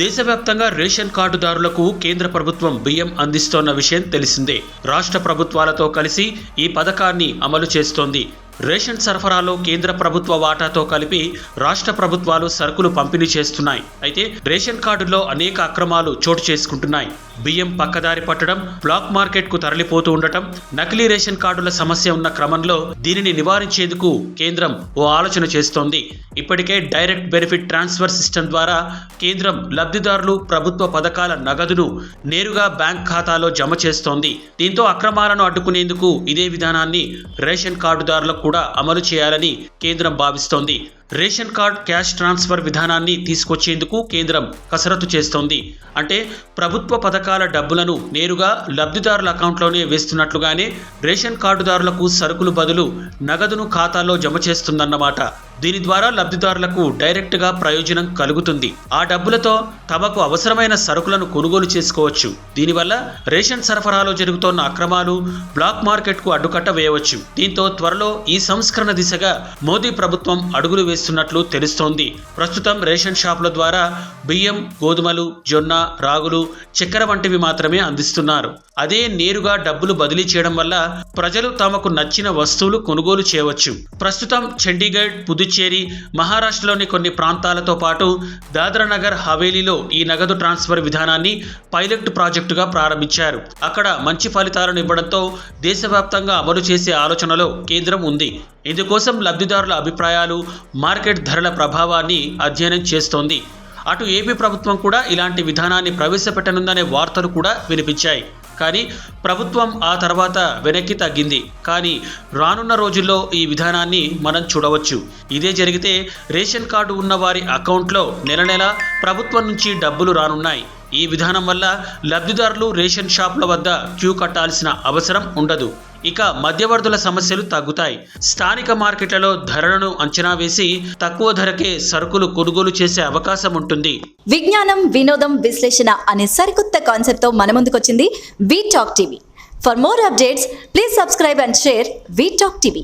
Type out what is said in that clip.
దేశవ్యాప్తంగా రేషన్ కార్డుదారులకు కేంద్ర ప్రభుత్వం బియ్యం అందిస్తోన్న విషయం తెలిసిందే. రాష్ట్ర ప్రభుత్వాలతో కలిసి ఈ పథకాన్ని అమలు చేస్తోంది. రేషన్ సరఫరాలో కేంద్ర ప్రభుత్వ వాటాతో కలిపి రాష్ట్ర ప్రభుత్వాలు సరుకులు పంపిణీ చేస్తున్నాయి. అయితే రేషన్ కార్డులో అనేక అక్రమాలు చోటు చేసుకుంటున్నాయి. బియ్యం పక్కదారి పట్టడం బ్లాక్ మార్కెట్కు తరలిపోతూ ఉండటం నకిలీ రేషన్ కార్డుల సమస్య ఉన్న క్రమంలో దీనిని నివారించేందుకు కేంద్రం ఓ ఆలోచన చేస్తోంది. ఇప్పటికే డైరెక్ట్ బెనిఫిట్ ట్రాన్స్ఫర్ సిస్టమ్ ద్వారా కేంద్రం లబ్ధిదారులు ప్రభుత్వ పథకాల నగదును నేరుగా బ్యాంక్ ఖాతాలో జమ చేస్తోంది. దీంతో అక్రమాలను అడ్డుకునేందుకు ఇదే విధానాన్ని రేషన్ కార్డుదారులకు కూడా అమలు చేయాలని కేంద్రం భావిస్తోంది. రేషన్ కార్డ్ క్యాష్ ట్రాన్స్ఫర్ విధానాన్ని తీసుకొచ్చేందుకు కేంద్రం కసరత్తు చేస్తోంది. అంటే ప్రభుత్వ పథకాల డబ్బులను నేరుగా లబ్ధిదారుల అకౌంట్లోనే వేస్తున్నట్లుగానే రేషన్ కార్డుదారులకు సరుకులు బదులు నగదును ఖాతాలో జమ చేస్తుందన్నమాట. దీని ద్వారా లబ్ధిదారులకు డైరెక్ట్గా ప్రయోజనం కలుగుతుంది. ఆ డబ్బులతో తమకు అవసరమైన సరుకులను కొనుగోలు చేసుకోవచ్చు. దీనివల్ల రేషన్ సరఫరాలో జరుగుతోన్న అక్రమాలు బ్లాక్ మార్కెట్కు అడ్డుకట్ట వేయవచ్చు. దీంతో త్వరలో ఈ సంస్కరణ దిశగా మోదీ ప్రభుత్వం అడుగులు వేస్తున్నట్లు తెలుస్తోంది. ప్రస్తుతం రేషన్ షాపుల ద్వారా బియ్యం గోధుమలు జొన్న రాగులు చక్కెర వంటివి మాత్రమే అందిస్తున్నారు. అదే నేరుగా డబ్బులు బదిలీ చేయడం వల్ల ప్రజలు తమకు నచ్చిన వస్తువులు కొనుగోలు చేయవచ్చు. ప్రస్తుతం చండీగఢ్ పుదుచ్చేరి మహారాష్ట్రలోని కొన్ని ప్రాంతాలతో పాటు దాద్రానగర్ హవేలీలో ఈ నగదు ట్రాన్స్ఫర్ విధానాన్ని పైలట్ ప్రాజెక్టుగా ప్రారంభించారు. అక్కడ మంచి ఫలితాలను ఇవ్వడంతో దేశవ్యాప్తంగా అమలు చేసే ఆలోచనలో కేంద్రం ఉంది. ఇందుకోసం లబ్ధిదారుల అభిప్రాయాలు మార్కెట్ ధరల ప్రభావాన్ని అధ్యయనం చేస్తోంది. అటు ఏపీ ప్రభుత్వం కూడా ఇలాంటి విధానాన్ని ప్రవేశపెట్టనుందనే వార్తలు కూడా వినిపించాయి. కానీ ప్రభుత్వం ఆ తర్వాత వెనక్కి తగ్గింది. కానీ రానున్న రోజుల్లో ఈ విధానాన్ని మనం చూడవచ్చు. ఇదే జరిగితే రేషన్ కార్డు ఉన్న వారి అకౌంట్లో నెల నెల ప్రభుత్వం నుంచి డబ్బులు రానున్నాయి. ఈ విధానం వల్ల లబ్ధిదారులు రేషన్ షాపుల వద్ద క్యూ కట్టాల్సిన అవసరం ఉండదు. ఇక మధ్యవర్తుల సమస్యలు తగ్గుతాయి. స్థానిక మార్కెట్లలో ధరలను అంచనా వేసి తక్కువ ధరకే సరుకులు కొనుగోలు చేసే అవకాశం ఉంటుంది. విజ్ఞానం వినోదం విశ్లేషణ అనే సరికొత్త కాన్సెప్ట్తో మన ముందుకొచ్చింది V talk TV for more updates please subscribe and share V talk TV